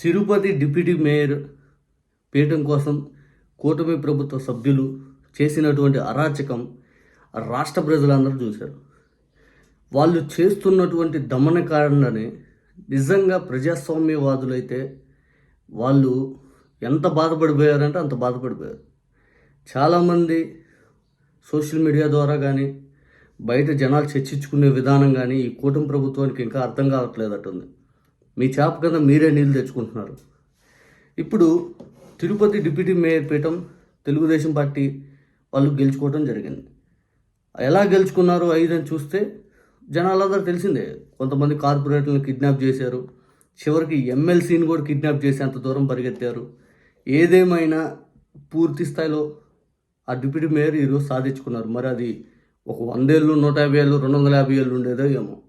Tirupati deputy mayor పీఠం కోసం కూటమి ప్రభుత్వ సభ్యులు చేసినటువంటి అరాచకం రాష్ట్ర ప్రజలందరూ చూశారు. వాళ్ళు చేస్తున్నటువంటి దమనకారణని నిజంగా ప్రజాస్వామ్యవాదులైతే వాళ్ళు ఎంత బాధపడిపోయారంటే అంత బాధపడిపోయారు. చాలామంది సోషల్ మీడియా ద్వారా కానీ బయట జనాలు చర్చించుకునే విధానం కానీ ఈ కూటమి ప్రభుత్వానికి ఇంకా అర్థం కావట్లేదట్టుంది మీ చేప కింద మీరే నీళ్ళు తెచ్చుకుంటున్నారు. ఇప్పుడు తిరుపతి డిప్యూటీ మేయర్ పీఠం తెలుగుదేశం పార్టీ వాళ్ళు గెలుచుకోవడం జరిగింది. ఎలా గెలుచుకున్నారు ఐదని చూస్తే జనాలందరూ తెలిసిందే. కొంతమంది కార్పొరేటర్లను కిడ్నాప్ చేశారు. చివరికి ఎమ్మెల్సీని కూడా కిడ్నాప్ చేసేంత దూరం పరిగెత్తారు. ఏదేమైనా పూర్తి స్థాయిలో ఆ డిప్యూటీ మేయర్ ఈరోజు సాధించుకున్నారు. మరి అది ఒక వందేళ్ళు నూట యాభై ఏళ్ళు రెండు వందల యాభై ఏళ్ళు ఉండేదో ఏమో.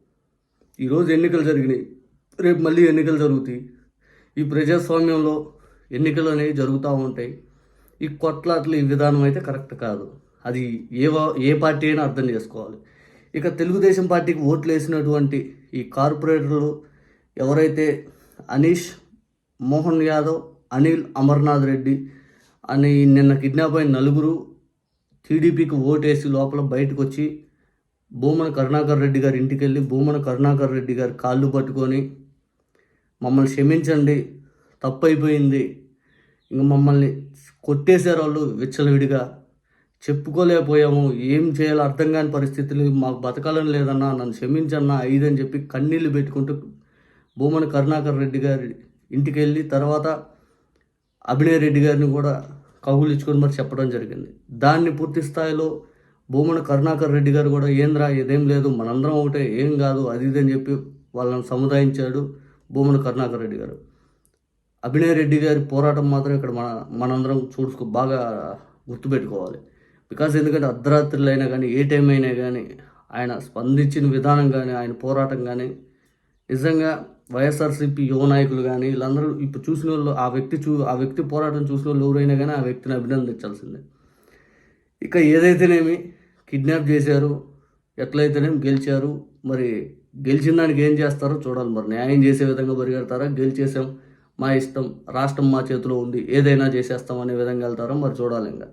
ఈరోజు ఎన్నికలు జరిగినాయి. రేపు మళ్ళీ ఎన్నికలు జరుగుతాయి. ఈ ప్రజాస్వామ్యంలో ఎన్నికలు అనేవి జరుగుతూ ఉంటాయి. ఈ కొట్లాట్లు ఈ విధానం అయితే కరెక్ట్ కాదు. అది ఏ ఏ పార్టీ అయినా అర్థం చేసుకోవాలి. ఇక తెలుగుదేశం పార్టీకి ఓట్లు వేసినటువంటి ఈ కార్పొరేటర్లు ఎవరైతే అనీష్ మోహన్ యాదవ్ అనిల్ అమర్నాథ్ రెడ్డి అని నిన్న కిడ్నాప్ అయిన నలుగురు టీడీపీకి ఓటేసి లోపల బయటకు వచ్చి భూమన కరుణాకర్ రెడ్డి గారి ఇంటికి వెళ్ళి భూమన కరుణాకర్ రెడ్డి గారి కాళ్ళు పట్టుకొని మమ్మల్ని క్షమించండి తప్పు అయిపోయింది ఇంక మమ్మల్ని కొట్టేశారు వాళ్ళు విచ్చలవిడిగా. చెప్పుకోలేకపోయాము ఏం చేయాలో అర్థం కాని పరిస్థితులు మాకు బతకాలని లేదన్నా నన్ను క్షమించన్నా ఐదని చెప్పి కన్నీళ్ళు పెట్టుకుంటూ భూమన కరుణాకర్ రెడ్డి గారి ఇంటికి వెళ్ళి తర్వాత అభినయ్ రెడ్డి గారిని కూడా కౌగులించుకొని మరి చెప్పడం జరిగింది. దాన్ని పూర్తి స్థాయిలో భూమన కరుణాకర్ రెడ్డి గారు కూడా ఏంద్రా ఇదేం లేదు మనందరం ఒకటే ఏం కాదు అది ఇది అని చెప్పి వాళ్ళని సముదాయించాడు. భూముల కరుణాకర్ రెడ్డి గారు. అభినయ్ రెడ్డి గారి పోరాటం మాత్రం ఇక్కడ మన మనందరం చూసుకో బాగా గుర్తుపెట్టుకోవాలి. బికాజ్ ఎందుకంటే అర్ధరాత్రులు అయినా కానీ ఏ టైం అయినా కానీ ఆయన స్పందించిన విధానం కానీ ఆయన పోరాటం కానీ నిజంగా వైఎస్ఆర్సీపీ యువ నాయకులు కానీ వీళ్ళందరూ ఇప్పుడు చూసిన వాళ్ళు ఆ వ్యక్తి చూ ఆ వ్యక్తి పోరాటం చూసిన వాళ్ళు ఎవరైనా కానీ ఆ వ్యక్తిని అభినందించాల్సిందే. ఇక ఏదైతేనేమి కిడ్నాప్ చేశారు ఎట్లయితేనేం గెలిచారు? మరి గెలిచిన దానికి ఏం చేస్తారో చూడాలి. మరి న్యాయం చేసే విధంగా పరిగెడతారా? గెలిచేసాం మా ఇష్టం రాష్ట్రం మా చేతిలో ఉంది ఏదైనా చేసేస్తాం అనే విధంగా వెళ్తారో? మరి చూడాలి ఇంకా.